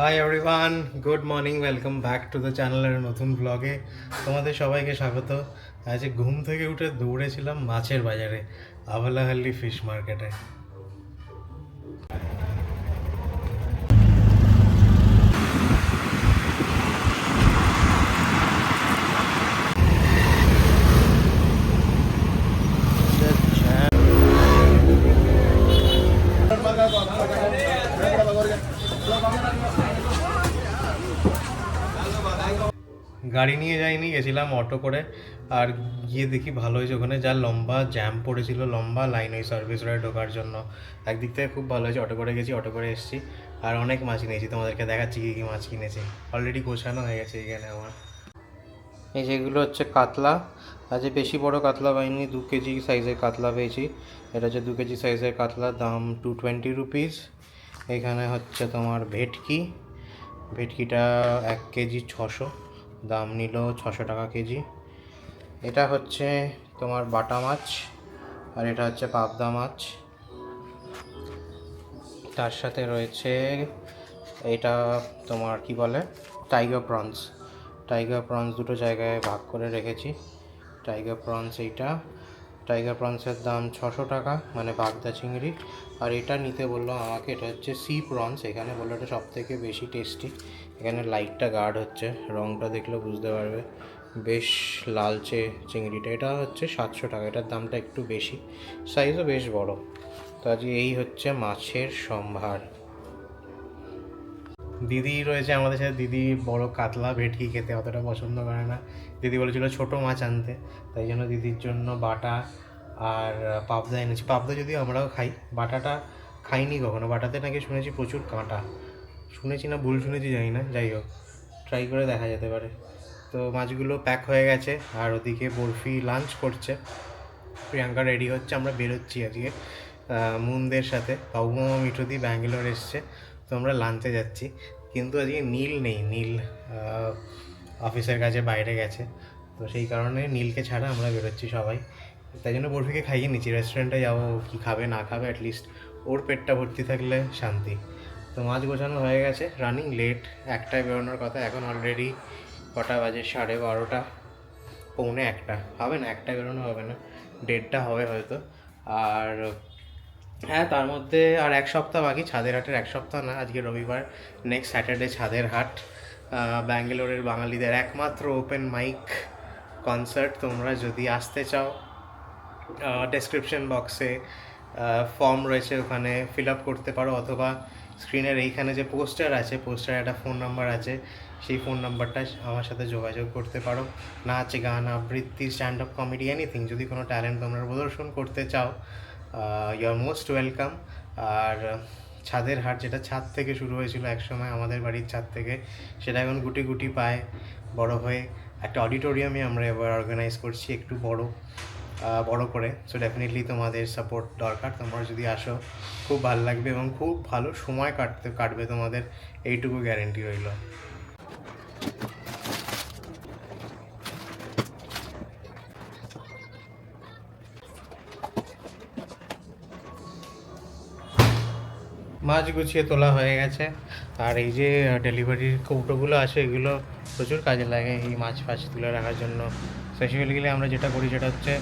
Hi everyone good morning welcome back to the চ্যানেলের নতুন ব্লগে তোমাদের সবাইকে স্বাগত। আজ ঘুম থেকে উঠে দৌড়েছিলাম মাছের বাজারে, আবালাহাল্লি ফিশ মার্কেটে গাড়ি নিয়ে যাইনি, গেছিলাম অটো করে। আর গিয়ে দেখি ভালো হয়েছে ওখানে। যা লম্বা জ্যাম পড়েছিল, লম্বা লাইন ওই সার্ভিস রয়ে ঢোকার জন্য। একদিক থেকে খুব ভালো হয়েছে অটো করে গেছি অটো করে এসেছি। আর অনেক মাছ কিনেছি তোমাদেরকে দেখাচ্ছি কী কী মাছ কিনেছি। অলরেডি গোছানো হয়ে গেছে এখানে আমার। এই যেগুলো হচ্ছে কাতলা। আজ বেশি বড় কাতলা পাইনি, দু কেজি সাইজের কাতলা পেয়েছি। এটা হচ্ছে দু কেজি সাইজের কাতলা, দাম টু টোয়েন্টি রুপিস এখানে হচ্ছে তোমার ভেটকি। ভেটকিটা এক কেজি ছশো। দাম নিল ছশো টাকা কেজি। এটা হচ্ছে তোমার বাটা মাছ আর এটা হচ্ছে পাবদা মাছ। তার সাথে রয়েছে এটা তোমার কি বলে? টাইগার প্রনস টাইগার প্রনস দুটো জায়গায় ভাগ করে রেখেছি। টাইগার প্রনস এইটা। টাইগার প্রনসের দাম ছশো টাকা মানে বাগদা চিংড়ি। আর এটা নিতে বলল আমাকে, এটা হচ্ছে সি প্রনস এখানে বলল এটা সব থেকে বেশি টেস্টি এখানে লাইটটা গার্ড হচ্ছে, রংটা দেখলে বুঝতে পারবে। বেশ লালচে চিংড়িটা, এটা হচ্ছে সাতশো টাকা, এটার দামটা একটু বেশি সাইজও বেশ বড়। তো আজকে এই হচ্ছে মাছের সম্ভার। দিদি রয়েছে আমাদের সাথে, দিদি বড় কাতলা ভেটকি খেতে অতটা পছন্দ করে না। দিদি বলেছিল ছোট মাছ আনতে, তাই জন্য দিদির জন্য বাটা আর পাবদা এনেছি। পাবদা যদি আমরাও খাই, বাটাটা খাইনি কখনো, বাটাতে নাকি শুনেছি প্রচুর কাঁটা। শুনেছি না, ভুল শুনেছি, জানি না। যাই হোক ট্রাই করে দেখা যেতে পারে। তো মাছগুলো প্যাক হয়ে গেছে, আর ওদিকে বরফি লাঞ্চ করছে। প্রিয়াঙ্কা রেডি হচ্ছে, আমরা বেরোচ্ছি আজকে। মুনদের সাথে বাবু মামা মিঠুদি ব্যাঙ্গালোর এসছে, তো আমরা লাঞ্চে যাচ্ছি। কিন্তু আজকে নীল নেই, নীল অফিসের কাছে বাইরে গেছে। তো সেই কারণে নীলকে ছাড়া আমরা বেরোচ্ছি সবাই। তাই জন্য বরফিকে খাইয়ে নিচ্ছি। রেস্টুরেন্টে যাব, কি খাবে, না খাবে অ্যাটলিস্ট ওর পেটটা ভর্তি থাকলে শান্তি। তো মাছ গোছানো হয়ে গেছে রানিং লেট একটায় বেরোনোর কথা, এখন অলরেডি কটা বাজে? সাড়ে বারোটা, পৌনে একটা। হবে না একটা বেরোনো হবে না, দেড়টা হবে হয়তো। আর হ্যাঁ তার মধ্যে আর এক সপ্তাহ বাকি, ছাদের হাটের এক সপ্তাহ না, আজকে রবিবার নেক্সট স্যাটারডে ছাদের হাট। ব্যাঙ্গালোরের বাঙালিদের একমাত্র ওপেন মাইক কনসার্ট তোমরা যদি আসতে চাও ডেসক্রিপশন বক্সে ফর্ম রয়েছে ওখানে ফিল আপ করতে পারো, অথবা স্ক্রিনের এইখানে যে পোস্টার আছে, পোস্টারে একটা ফোন নাম্বার আছে, সেই ফোন নাম্বারটা আমার সাথে যোগাযোগ করতে পারো। নাচ, গান, আবৃত্তি স্ট্যান্ড আপ কমেডি এনিথিং যদি কোনো ট্যালেন্ট তোমরা প্রদর্শন করতে চাও ইউ আর মোস্ট ওয়েলকাম আর ছাদের হাট যেটা ছাদ থেকে শুরু হয়েছিল একসময় আমাদের বাড়ির ছাদ থেকে, সেটা এখন গুটি গুটি পায়, বড় হয়ে। একটা অডিটোরিয়ামে আমরা এবার অর্গানাইজ করছি, একটু বড়। বড় করে। সো ডেফিনেটলি তোমাদের সাপোর্ট দরকার। তোমরা যদি আসো, খুব ভালো লাগবে এবং খুব ভালো সময় কাটতে কাটবে তোমাদের। এইটুকু গ্যারেন্টি রইল। মাছ গুছিয়ে তোলা হয়ে গেছে। আর এই যে ডেলিভারির কৌটোগুলো আছে, এগুলো প্রচুর কাজে লাগে এই মাছ ফাছ তুলে রাখার জন্য। স্পেসিফিক্যালি আমরা যেটা করি সেটা হচ্ছে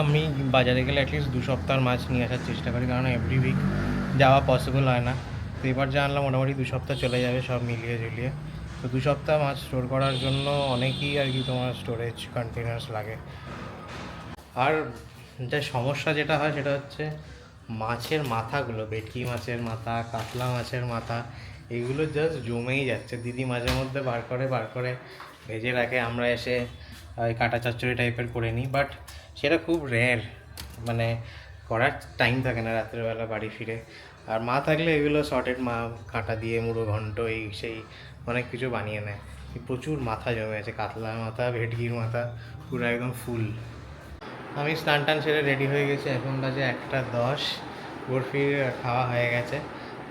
আমি বাজারে গেলে অ্যাটলিস্ট দু সপ্তাহের মাছ নিয়ে আসার চেষ্টা করি, কারণ এভরি উইক যাওয়া পসিবল হয় না। তো এবার যা আনলাম, মোটামুটি দু সপ্তাহ চলে যাবে সব মিলিয়ে ঝুলিয়ে তো দু সপ্তাহ মাছ স্টোর করার জন্য অনেকই আর কি তোমার স্টোরেজ কন্টেনার্স লাগে। আর যা সমস্যা যেটা হয়, সেটা হচ্ছে মাছের মাথাগুলো, ভেটকি মাছের মাথা, কাতলা মাছের মাথা, এগুলো জাস্ট জমেই যাচ্ছে। দিদি মাঝে মধ্যে বার করে বার করে ভেজে রাখে। আমরা এসে ওই কাটা চচ্চড়ি টাইপের করে নিই। বাট সেটা খুব রেয়ার মানে করার টাইম থাকে না রাত্রেবেলা বাড়ি ফিরে। আর মা থাকলে এগুলো শর্টেড মা কাঁটা দিয়ে, মুড়ো ঘন্ট, এই সেই অনেক কিছু বানিয়ে নেয়। প্রচুর মাথা জমে আছে কাতলার মাথা, ভেটকির মাথা, পুরো একদম ফুল আমি স্নান টান সেরে রেডি হয়ে গেছি। এখন বাজে একটা দশ। বরফির খাওয়া হয়ে গেছে।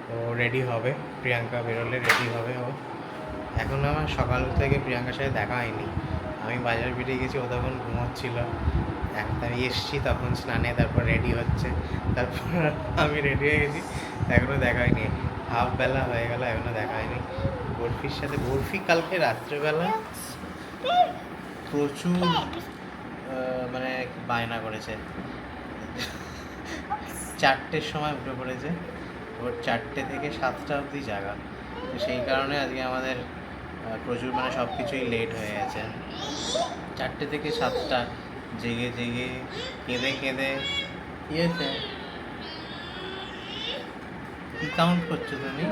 ও রেডি হবে। প্রিয়াঙ্কা বেরোলে রেডি হবে ও। এখন আমার সকাল থেকে প্রিয়াঙ্কার সাথে দেখা হয়নি। আমি বাজার বেরিয়ে গেছি, ও তখন ঘুমোচ্ছিল। আমি এসছি, তখন স্নানে, তারপর রেডি হচ্ছে, তারপর আমি রেডি হয়ে গেছি এখনও দেখা হয়নি। হাফ বেলা হয়ে গেল, এখনও দেখা হয়নি। বরফির সাথে, বরফি কালকে রাত্রেবেলা প্রচুর মানে বায়না করেছে। চারটের সময় উঠে পড়েছে ওর চারটে থেকে সাতটা অবধি জাগা। তো সেই কারণে আজকে আমাদের প্রচুর মানে সব কিছুই লেট হয়ে গেছে। চারটে থেকে সাতটা জেগে জেগে কেঁদে কেঁদে কি হয়েছে? কি কাউন্ট করছ তুমি?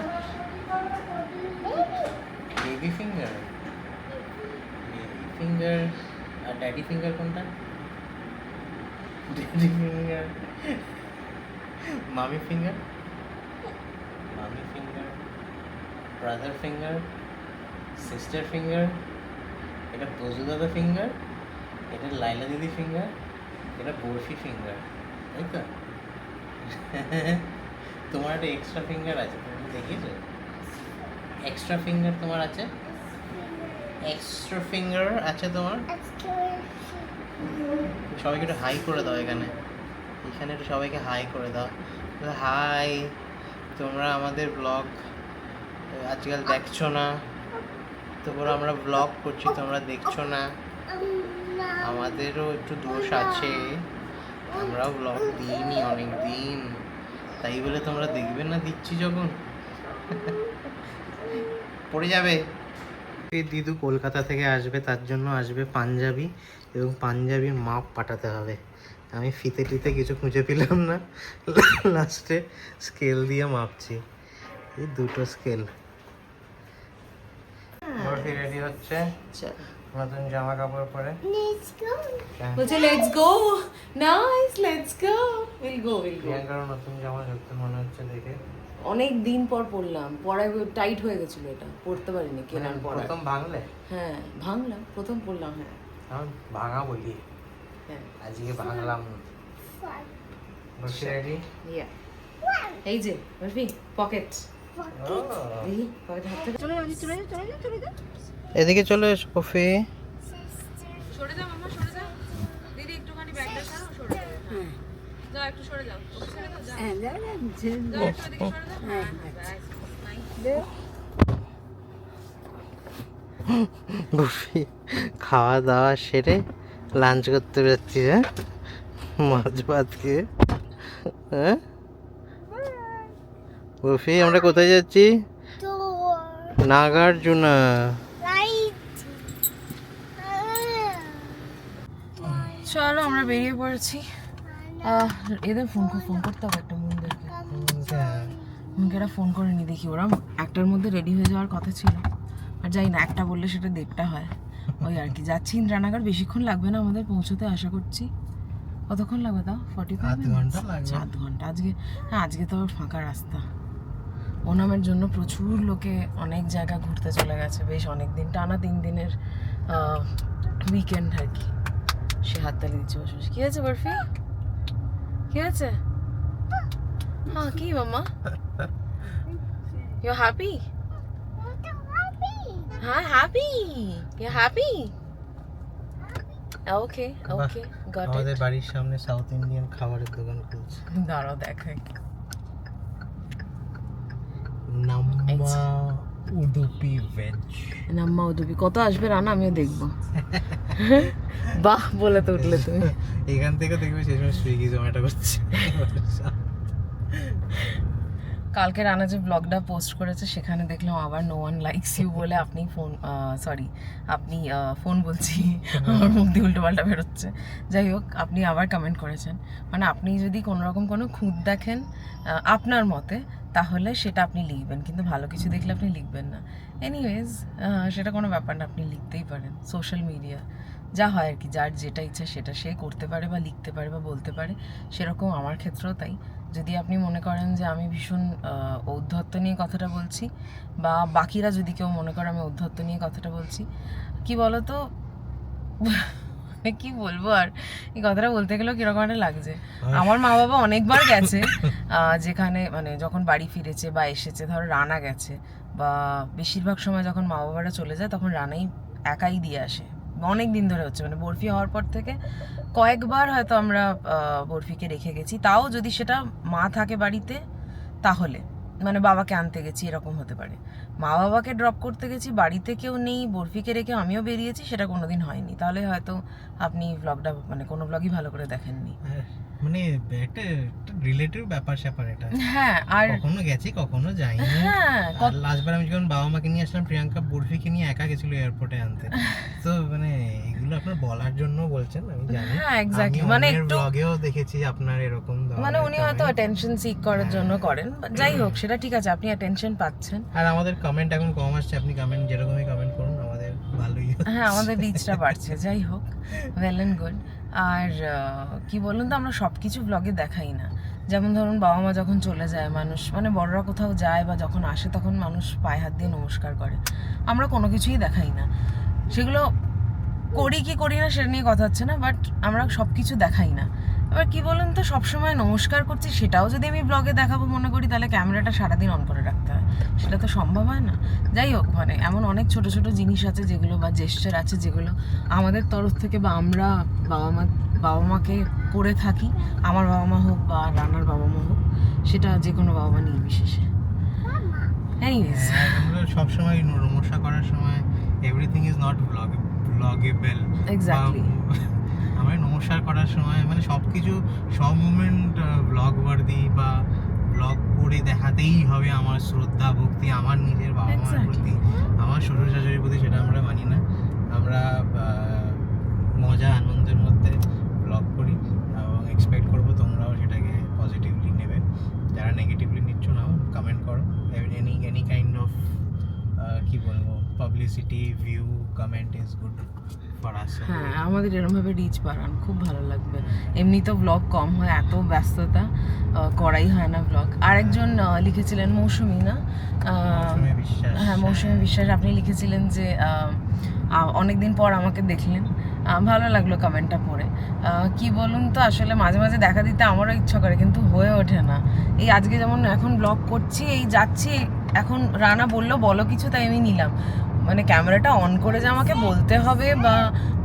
বেবি ফিঙ্গার বেবি ফিঙ্গার আর ড্যাডি ফিঙ্গার কোনটা? Daddy finger mummy finger mummy finger brother finger sister finger এটা বজু দাদা ফিঙ্গার এটা লাইলা দিদি ফিঙ্গার এটা বরফি ফিঙ্গার তাই তো? তোমার একটা এক্সট্রা ফিঙ্গার আছে, তুমি দেখিয়েছো? এক্সট্রা ফিঙ্গার তোমার আছে? এক্সট্রা ফিঙ্গার আছে তোমার? সবাইকে একটু হাই করে দাও এখানে। এখানে একটু সবাইকে হাই করে দাও। হাই তোমরা আমাদের ব্লগ আজকাল দেখছ না। তারপর আমরা ব্লগ করছি, তোমরা দেখছ না। আমাদেরও একটু দোষ আছে। আমরাও ব্লগ দিইনি অনেক দিন তাই বলে তোমরা দেখবে না দিচ্ছি যখন? পড়ে যাবে। এই দিদু কলকাতা থেকে আসবে তার জন্য আসবে পাঞ্জাবি এবং পাঞ্জাবির মাপ পাঠাতে হবে। আমি ফিতে টিতে কিছু খুঁজে পেলাম না। লাস্টে স্কেল দিয়ে মাপছি। এই দুটো স্কেল রেডি হচ্ছে। নতুন জামা কাপড় পরে বলছে let's go nice let's go will go will go প্রিয়াঙ্কারও নতুন জামা সত্যি মনে হচ্ছে দেখে। অনেক দিন পর পড়লাম পড়ায় টাইট হয়ে গেছিল এটা। পড়তে পারিনি কেনার পর মানে প্রথম ভাঙলে? হ্যাঁ ভাঙলাম প্রথম পড়লাম হ্যাঁ। আমি ভাঙা বলি হ্যাঁ। আজকে ভাঙলাম। বসে রেডি ইয়া এই যে বলবি পকেট পকেট হাত চলে চলে যা চলে চলে যা এদিকে চলে এসো কফি হ্যাঁ। হ্যাঁ খাওয়া দাওয়া সেরে লাঞ্চ করতে যাচ্ছি হ্যাঁ? মাছ ভাত খেয়ে হ্যাঁ? কফি আমরা কোথায় যাচ্ছি? নাগার্জুনা। চলো আমরা বেরিয়ে পড়েছি। এদের ফোন ফোন করতে হবে একটা মুনদেরকে। মুনকেরা ফোন করে নি দেখি ওরা একটার মধ্যে রেডি হয়ে যাওয়ার কথা ছিল। আর যাই না একটা বললে সেটা দেড়টা হয়। ওই আর কি। যাচ্ছি ইন্দ্রানগর বেশিক্ষণ লাগবে না আমাদের পৌঁছতে আশা করছি। কতক্ষণ লাগবে তাও? ফর্টি ফাইভ আধ ঘণ্টা। আধ ঘণ্টা। আজকে হ্যাঁ আজকে তো আবার ফাঁকা রাস্তা। ওনামের জন্য প্রচুর লোকে অনেক জায়গা ঘুরতে চলে গেছে। বেশ অনেক দিন টানা তিন দিনের উইকেন্ড আর কি। সে হাততালি দিচ্ছে বসে বসে। কি আছে বরফি? কি আছে হ্যাঁ কি মামা ইউ হ্যাপি হ্যাঁ happy you happy okay okay got আমাদের বাড়ির সামনে সাউথ ইন্ডিয়ান খাবারের দোকান খুলছে। দাঁড়াও দেখাই নাম্বা উডুপি ভেজ নাম্মা উদুপি কত আসবে রানা আমিও দেখব। বাহ বলে তো উঠলে তুমি। এখান থেকে দেখবে সেই সময় সুইগি জোম্যাটো করছে। কালকে রানা যে ব্লগটা পোস্ট করেছে সেখানে দেখলাম আবার নো ওয়ান লাইকস ইউ বলে আপনি ফোন সরি আপনি ফোন বলছি আমার মুখ দিয়ে উল্টো পাল্টা বেরোচ্ছে। যাই হোক আপনি আবার কমেন্ট করেছেন। মানে আপনি যদি কোনো রকম কোনো খুঁত দেখেন আপনার মতে তাহলে সেটা আপনি লিখবেন। কিন্তু ভালো কিছু দেখলে আপনি লিখবেন না। এনিওয়েজ সেটা কোনো ব্যাপার না আপনি লিখতেই পারেন সোশ্যাল মিডিয়া যা হয় আর কি যার যেটা ইচ্ছা সেটা সে করতে পারে বা লিখতে পারে বা বলতে পারে। সেরকম আমার ক্ষেত্রেও তাই। যদি আপনি মনে করেন যে আমি ভীষণ ঔদ্ধত্য নিয়ে কথাটা বলছি বা বাকিরা যদি কেউ মনে করে আমি ঔদ্ধত্য নিয়ে কথাটা বলছি কি বলতো? কি বলব আর? এই কথাটা বলতে গেলেও কীরকম একটা লাগছে। আমার মা বাবা অনেকবার গেছে যেখানে মানে যখন বাড়ি ফিরেছে বা এসেছে ধরো রানা গেছে বা বেশিরভাগ সময় যখন মা বাবারা চলে যায় তখন রানাই একাই দিয়ে আসে। অনেক দিন ধরে হচ্ছে মানে বরফি হওয়ার পর থেকে কয়েকবার হয়তো আমরা বরফিকে রেখে গেছি। তাও যদি সেটা মা থাকে বাড়িতে, তাহলে। মানে বাবাকে আনতে গেছি, এরকম হতে পারে। মা বাবাকে ড্রপ করতে গেছি, বাড়িতে কেউ নেই, বরফিকে রেখে আমিও বেরিয়েছি, সেটা কোনোদিন হয়নি। তাহলে হয়তো আপনি ব্লগটা মানে কোনো ব্লগই ভালো করে দেখেননি। আর মানে একটা রিলেটিভ ব্যাপার স্যাপার এটা। হ্যাঁ আর কখনো গেছি কখনো যাইনি। হ্যাঁ আর লাস্টবার আমি যখন বাবা মাকে নিয়ে আসলাম প্রিয়াঙ্কা বরফিকে নিয়ে একা গেছিল এয়ারপোর্টে আনতে। তো মানে এগুলো আপনার বলার জন্য বলছেন আমি জানি। হ্যাঁ এক্স্যাক্টলি মানে একটু ব্লগেও দেখেছি আপনার এরকম মানে উনি হয়তো। অ্যাটেনশন সিক করার জন্য করেন যাই হোক সেটা ঠিক আছে আপনি অ্যাটেনশন পাচ্ছেন। আর আমাদের কমেন্ট এখন কম আসছে আপনি কমেন্ট যেরকমই কমেন্ট করুন আমাদের ভালোই হ্যাঁ আমাদের রিচটা বাড়ছে যাই হোক ওয়েল অ্যান্ড গুড আর কি বলুন তো, আমরা সব কিছু ব্লগে দেখাই না। যেমন ধরুন বাবা মা যখন চলে যায়, মানুষ মানে বড়রা কোথাও যায় বা যখন আসে, তখন মানুষ পায়ে হাত দিয়ে নমস্কার করে। আমরা কোনো কিছুই দেখাই না। সেগুলো করি কি করি না, সেটা নিয়ে কথা হচ্ছে না বাট আমরা সব কিছু দেখাই না। এবার কি বলুন তো সবসময় নমস্কার করছি সেটাও যদি আমি ব্লগে দেখাবো মনে করি তাহলে ক্যামেরাটা সারাদিন অন করে রাখতে হয়। সেটা তো সম্ভব হয় না। যাই হোক মানে এমন অনেক ছোট ছোট জিনিস আছে যেগুলো বা জেস্টার আছে যেগুলো আমাদের তরফ থেকে বা আমরা বাবা মা বাবা মাকে করে থাকি। আমার বাবা মা হোক বা রান্নার বাবা মা হোক সেটা যে কোনো বাবা মা নির্বিশেষে এনিওয়েজ হ্যাঁ, সবসময় নমস্কার করার সময় everything is not blog bloggable exactly আমার নমস্কার করার সময় মানে সব কিছু সব মুমেন্ট ব্লগ ওয়ার্দি বা ব্লগ করে দেখাতেই হবে আমার শ্রদ্ধা ভক্তি আমার নিজের বাবা মার. প্রতি আমার শ্বশুর শাশুড়ির প্রতি সেটা আমরা মানি না। আমরা মজা আনন্দের মধ্যে ব্লগ করি এবং এক্সপেক্ট করব তোমরাও সেটাকে পজিটিভলি নেবে। যারা নেগেটিভলি নিচ্ছ নাও কমেন্ট করো। এনি এনি কাইন্ড অফ কী বলব? Publicity view comment is good for us হ্যাঁ আমাদের এরমভাবে রিচ বাড়ান খুব ভালো লাগবে। এমনি তো ব্লগ কম হয় এত ব্যস্ততা করাই হয় না ব্লগ আরেকজন আহ, লিখেছিলেন মৌসুমি না? হ্যাঁ মৌসুমী বিশ্বাস আপনি লিখেছিলেন যে অনেক দিন পর আমাকে দেখলেন। ভালো লাগল কমেন্টটা পড়ে। কি বলুন তো আসলে মাঝে মাঝে দেখা দিতে আমারও ইচ্ছা করে কিন্তু হয়ে ওঠে না। এই আজকে যেমন এখন ব্লগ করছি এই যাচ্ছি এখন রানা বলল বলো কিছু তাই আমি নিলাম। মানে ক্যামেরাটা অন করে যে আমাকে বলতে হবে বা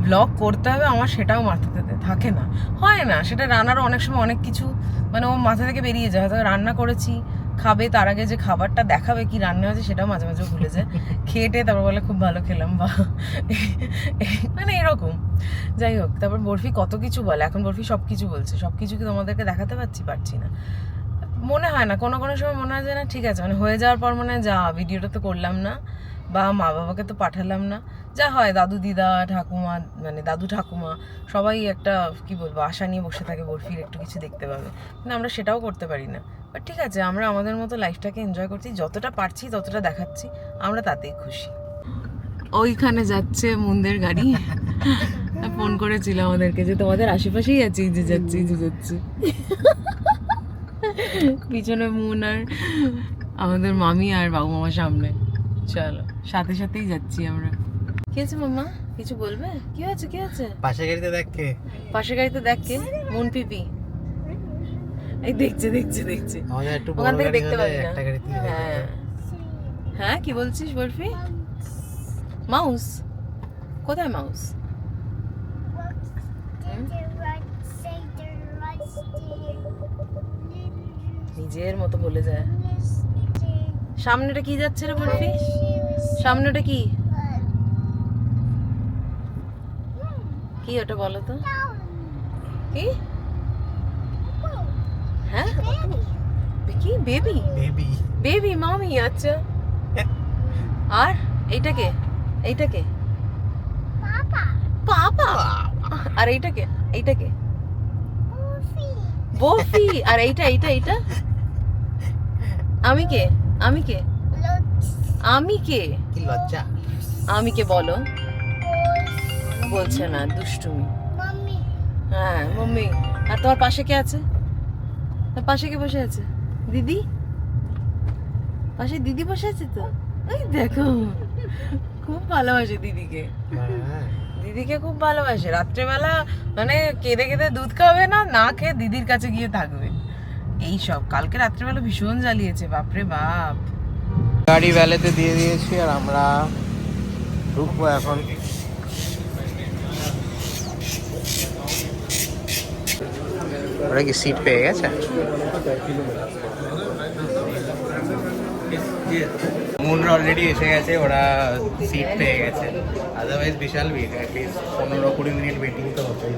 ব্লগ করতে হবে আমার সেটাও মাথাতে থাকে না। হয় না সেটা রান্নারও অনেক সময় অনেক কিছু মানে ও মাথা থেকে বেরিয়ে যায় হয়তো রান্না করেছি খাবে তার আগে যে খাবারটা দেখাবে কি রান্না হয়েছে সেটাও মাঝে মাঝে ভুলে যায়। খেয়ে তারপর বলে খুব ভালো খেলাম বা মানে এরকম। যাই হোক তারপর বরফি কত কিছু বলে এখন বরফি সব কিছু বলছে সব কিছু কি তোমাদেরকে দেখাতে পারছি? পারছি না। মনে হয় না কোনো কোনো সময় মনে হয় যে না ঠিক আছে মানে হয়ে যাওয়ার পর মনে হয় যা ভিডিওটা তো করলাম না। বা মা বাবাকে তো পাঠালাম না। যা হয়, দাদু, দিদা, ঠাকুমা মানে দাদু, ঠাকুমা, সবাই একটা, কি বলব, আশা নিয়ে বসে থাকে বরফির একটু কিছু দেখতে পাবে। কিন্তু আমরা সেটাও করতে পারি না। বাট ঠিক আছে, আমরা আমাদের মতো লাইফটাকে এনজয় করছি, যতটা পারছি, ততটা দেখাচ্ছি, আমরা তাতেই খুশি। ওইখানে যাচ্ছে মুন্দের গাড়ি। ফোন করেছিল আমাদেরকে যে, তোমাদের আশেপাশেই আছে, যে যাচ্ছে যে যাচ্ছে। পিছনে মুন আর আমাদের মামি আর বাবু মামা সামনে। চলো। সাথে সাথেই যাচ্ছি আমরা। কি আছে মামা কিছু বলবে? কি হয়েছে কি হয়েছে? পাশের গাড়িতে দেখ কে। পাশের গাড়িতে দেখ কে? মুন পিপি এই দেখছে দেখছে দেখছে। আমাদের একটু ওখান বড় থেকে গাড়ি দেখতে পাবি না। একটা গাড়িতেই হয়ে হ্যাঁ। হ্যাঁ কি বলছিস বরফি? মাউস। কোথায় মাউস? নিজের মতো বলে যায়। সামনেটা কি যাচ্ছে রে বরফি? সামনেটা কি? কি ওটা বলো তো? কি? হ্যাঁ? কি? বেবি? বেবি। বেবি মামি আচ্ছা। আর এইটাকে এইটাকে পাপা। আর এইটাকে এইটাকে বফি। আর এইটা এইটা এইটা? আমি কে? আমি কে? আমি কি? লজ্জা? আমি কে বলো? বলছে না দুষ্টুমি। হ্যাঁ মাম্মি। আর তোমার পাশে কে আছে? তার পাশে কে বসে আছে? দিদি? পাশে দিদি বসে আছে তো? ওই দেখো খুব ভালোবাসে দিদিকে। হ্যাঁ। দিদিকে খুব ভালোবাসে। রাত্রেবেলা মানে কেঁদে কেঁদে দুধ খাবে না না খেয়ে দিদির কাছে গিয়ে থাকবে। এই সব কালকে রাত্রেবেলা ভীষণ জ্বালিয়েছে বাপরে বাপ। গাড়ি ভ্যালেতে দিয়ে দিয়েছি আর আমরা ঢুকবো এখন। ওরা কি সিট পেয়ে গেছে? মুনরা অলরেডি এসে গেছে ওরা সিট পেয়ে গেছে। আদারওয়াইজ বিশাল ভিড় অ্যাটলিস্ট পনেরো কুড়ি মিনিট ওয়েটিং তো হতোই।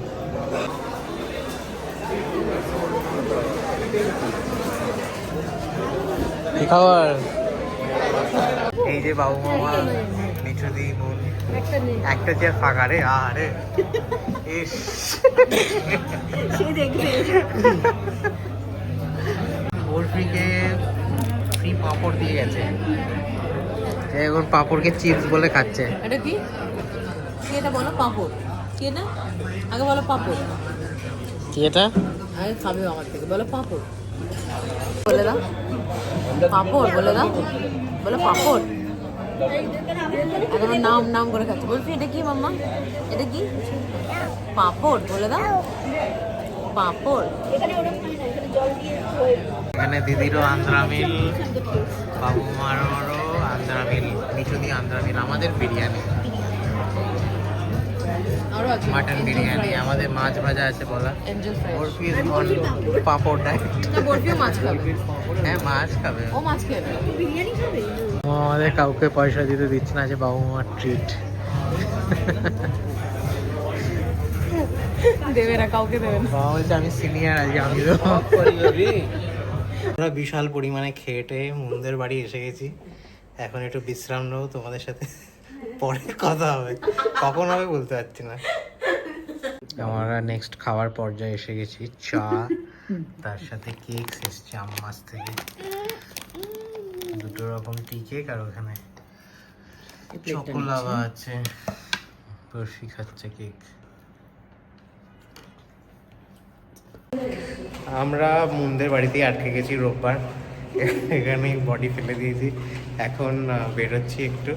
কি খবর? এই যে বাবু মামা নিচু দি বোন একটা চেয়ার ফাঁকা রে আরে ইস। বরফিকে ফ্রি পাঁপড় দিয়ে গেছে। এখন পাঁপড়কে চিপস বলে খাচ্ছে। এটা কি? কি এটা বলো? পাঁপড়। কি এটা? আগে বলো পাঁপড়। কি এটা? আগে খাবে আমার থেকে। বলো পাঁপড়। বলে দাও। পাঁপড় বলে দাও। বলো পাঁপড়। এখন নাম নাম করে খাচ্ছে। বলছি এটা কি মাম্মা? এটা কি? পাঁপড় বলে দাও। পাঁপড়। এখানে দিদিরও আন্দ্রা মিল বাবু মারও আন্দ্রা মিল নিচু দিয়ে আন্দ্রা মিল আমাদের বিরিয়ানি মাটন বিরিয়ানি আমাদের মাছ ভাজা আছে বলা। বরফি পাঁপড় ডায়েট বরফিও মাছ খাবে। হ্যাঁ মাছ খাবে। ও মাছ খেয়ে নেবে। ও আমাদের কাউকে পয়সা দিতে দিচ্ছে না যে বাবু মার ট্রিট দেবে না কাউকে দেবে না। বাবা বলছে আমি সিনিয়র আছি আমি আমরা বিশাল পরিমাণে খেয়ে টেয়ে মুন্দের বাড়ি এসে গেছি। এখন একটু বিশ্রাম নেব তোমাদের সাথে পরে কথা হবে। কখন হবে বলতে পারছি না। আমরা নেক্সট খাওয়ার পর্যায়ে এসে গেছি চা। তার সাথে কেক এসছে আম্মাস থেকে। দুটো রকম টি কেক আর ওখানে চকোলাভা আছে বর্ষি খাচ্ছে কেক। আমরা মুন্দের বাড়িতেই আটকে গেছি রোববার এখানেই বডি ফেলে দিয়েছি। এখন বেরোচ্ছি একটু।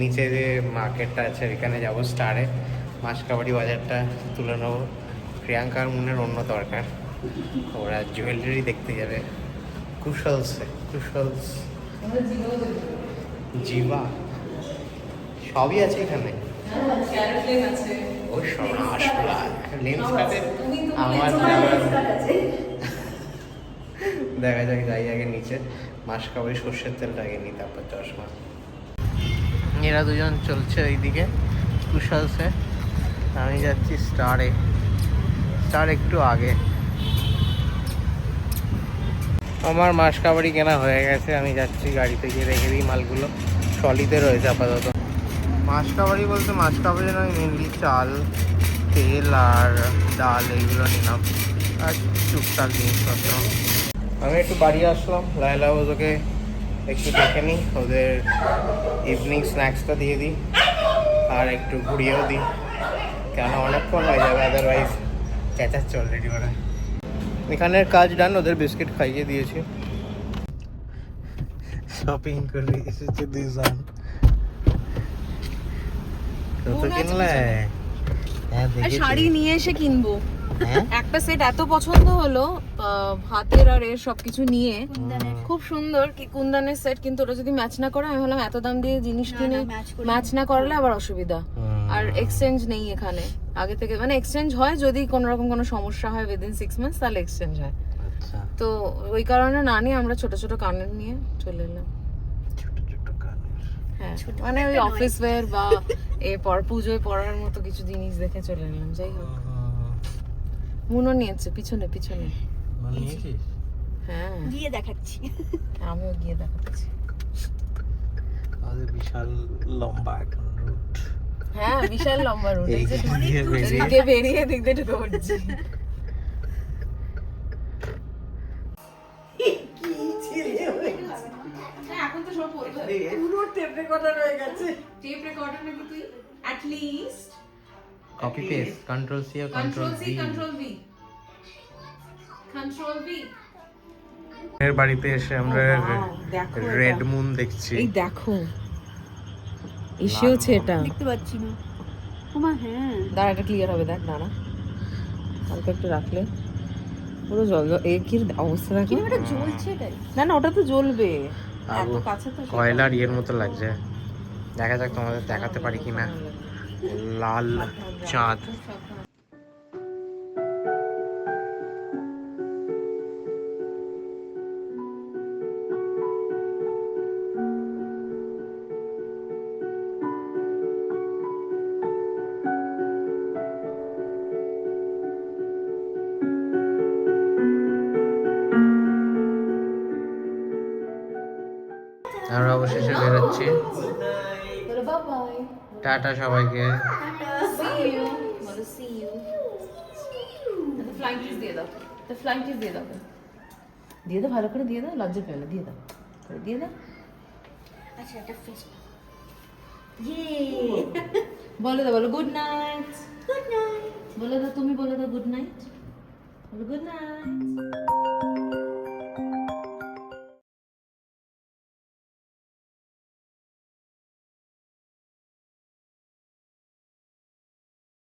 নিচে যে মার্কেটটা আছে এখানে যাব স্টারে মাসকাবাড়ি বাজারটা তুলে নেব। প্রিয়াঙ্কার মুনের অন্য দরকার। ওরা জুয়েলারি দেখতে যাবে। কুশলসে কুশলস। জিবা। সবই আছে এখানে। ও সব লেন্স কাটে। আমার দেখা যাক যাই আগে নিচে। মাস খাবার সর্ষের তেলটা আগে নি তারপর চশমা। এরা দুজন চলছে ওইদিকে কুশলসে। আমি যাচ্ছি স্টারে স্টার একটু আগে। আমার মাস কাবাড়ি কেনা হয়ে গেছে আমি যাচ্ছি গাড়িতে গিয়ে রেখে দিই মালগুলো। ট্রলিতে রয়েছে আপাতত। মাছ কাবাড়ি বলতে মাছ কাবাড়ি নয় মেনলি চাল তেল আর ডাল এইগুলো নিলাম। আর টুকটাক জিনিসপত্র। আমি একটু বাড়ি আসলাম লাইলা ওদেরকে একটু দেখে নিই ওদের ইভিনিং স্ন্যাক্সটা দিয়ে দিই আর একটু ঘুরিয়েও দিই। কেন অনেকক্ষণ হয়ে যাবে আদারওয়াইজ চেঁচাচ্ছে অলরেডি ওরা এখানের কাজ ডান ওদের বিস্কিট খাইয়ে দিয়েছি। শপিং করে এসেছে দুজন কত কিনলে। হ্যাঁ আর শাড়ি নিয়ে এসে কিনবো। হ্যাঁ? একটা সেট এত পছন্দ হলো আহ, হাতের আর এর সবকিছু নিয়ে। খুব সুন্দর কি কুন্দানের সেট কিন্তু ওটা যদি ম্যাচ না করে আমি ভাবলাম এত দাম দিয়ে জিনিস কিনে ম্যাচ না করলে আবার অসুবিধা। আর এক্সচেঞ্জ নেই এখানে। আগে থেকে মানে এক্সচেঞ্জ হয় যদি কোনো রকম কোনো সমস্যা হয় উইদিন সিক্স মান্থস তাহলে এক্সচেঞ্জ হয়। আচ্ছা। তো ওই কারণে না নিয়ে আমরা ছোট ছোট কানের নিয়ে চলে এলাম। ছোট ছোট হ্যাঁ মানে ওই অফিস ওয়্যার বা এ পর পুজোয় পরার মতো কিছু জিনিস দেখে চলে এলাম যাই হোক। মুনও নিয়েছে পিছনে পিছনে। হ্যাঁ। গিয়ে দেখাচ্ছি। আমিও গিয়ে দেখাচ্ছি। বিশাল লম্বা এখন রুট হ্যাঁ বিশাল লম্বা বেরিয়ে এদিকে বেরিয়ে। দিক দিয়ে ঢুকে পড়ছি এখন তো সব পুরো টেপ রেকর্ডার হয়ে গেছে। টেপ রেকর্ডার নাকি তুই at least copy paste control C R control C control V control V এর বাড়িতে এসে আমরা রেড মুন দেখছি। এই দেখো। এসেওছে এটা। দেখতে পাচ্ছি না। ওমা হ্যাঁ। দাঁড়া এটা ক্লিয়ার হবে দেখ দাঁড়া। হালকা একটু রাখলে। পুরো জল জল এ কি অবস্থা দেখো। এটা জ্বলছে না না ওটা তো জ্বলবে। এত কাছে তো কয়লার ইয়ের মতো লাগছে। দেখা যাক তোমাদের দেখাতে পারি কিনা। লাল চাঁদ। আমরা অবশেষে বেরোচ্ছি। টাটা সবাইকে। দিয়ে দাও তো ফ্লাইং কিস দিয়ে দাও দিয়ে দাও ভালো করে দিয়ে দাও লজ্জা না দিয়ে দাও করে দিয়ে দাও আচ্ছা একটা ফেস বলে দাও বলো গুড নাইট গুড নাইট বলে দাও তুমি বলে দাও গুড নাইট বলো গুড নাইট